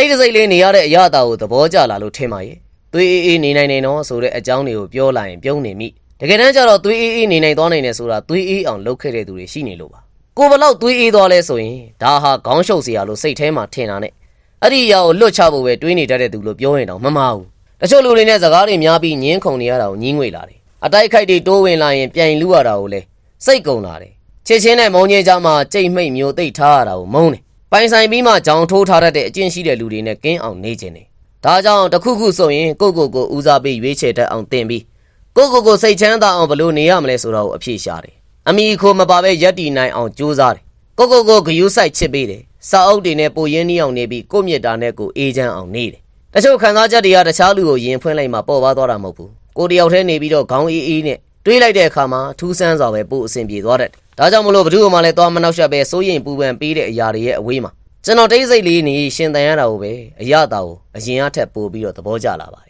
တိတ်တဆိတ်လေးနေရတဲ့အရာတာကိုသဘောကျလာလို့ထင်ပါရဲ့သွေးအေးအေးနေနိုင်နေတော့ဆိုတဲ့အကြောင်းတွေကိုပြောလာရင်ပြုံးနေမိတကယ်တမ်းကျတော့သွေးအေးအေးနေနိုင်သွားနိုင်တယ်ဆိုတာသွေးအေးအောင်လုပ်ခဲ့တဲ့သူတွေရှိနေလို့ပါကိုဘလောက်သွေးအေးသွားလဲဆိုရင်ဒါဟာခေါင်းရှုပ်စရာလို့စိတ်ထဲမှာထင်တာနဲ့အဲ့ဒီအရာကိုလွတ်ချဖို့ပဲတွေးနေတတ်တဲ့သူလို့ပြောရင်တော့မမှားဘူးတချို့လူတွေနဲ့စကားတွေများပြီးညင်းခုန်နေရတာကိုညင်းငွေလာတယ်အတိုက်ခိုက်တွေတိုးဝင်လာရင်ပြန်လူရတာကိုလဲစိတ်ကုန်လာတယ်ချစ်ချင်းနဲ့မုန်းချင်းကြားမှာကြိတ်မိတ်မျိုးသိပ်ထားရတာကိုမုန်းတယ် ပိုင်ဆိုင်ပြီးမှကြောင်ထိုးထားတတ်တဲ့အကျင့်ရှိတဲ့လူတွေနဲ့ကင်းအောင်နေခြင်းတယ်ဒါကြောင့်တစ်ခုခုဆိုရင်ကိုယ့်ကိုယ်ကိုဦးစားပေးရွေးချယ်တတ်အောင်သင်ပြီးကိုယ့်ကိုယ်ကိုစိတ်ချမ်းသာအောင်ဘယ်လို့နေရမလဲဆိုတော့ကိုအဖြေရှာတယ်အမိခိုမပါပဲရက်တီနိုင်အောင်ကြိုးစားတယ်ကိုယ့်ကိုယ်ကိုဂယုစိုက်ချစ်ပေးတယ်စာအုပ်တွေနဲ့ပိုရင်းနှီးအောင်နေပြီးကိုယ့်မြတ်တာနဲ့ကိုယ်အေးချမ်းအောင်နေတယ်တချို့ခံစားချက်တွေကတခြားလူကိုယင်ဖွင့်လိုက်မှပေါ်ပါသွားတာမဟုတ်ဘူးကိုယ်တယောက်တည်းနေပြီးတော့ခေါင်းအေးအေးနဲ့တွေးလိုက်တဲ့အခါမှာထူးဆန်းစွာပဲပို့အဆင်ပြေသွားတတ်တယ် ဒါကြောင့်မလို့ဘယ်သူမှလည်းသွားမနှောက်ယှက်ပဲစိုးရင်ပူပန်ပေးတဲ့အရာတွေရဲ့အဝေးမှာကျွန်တော်တိတ်ဆိတ်လေးနေရှင်တန်ရတာကိုပဲအရတာကိုအရင်အထက်ပို့ပြီးတော့သဘောကျလာပါတယ်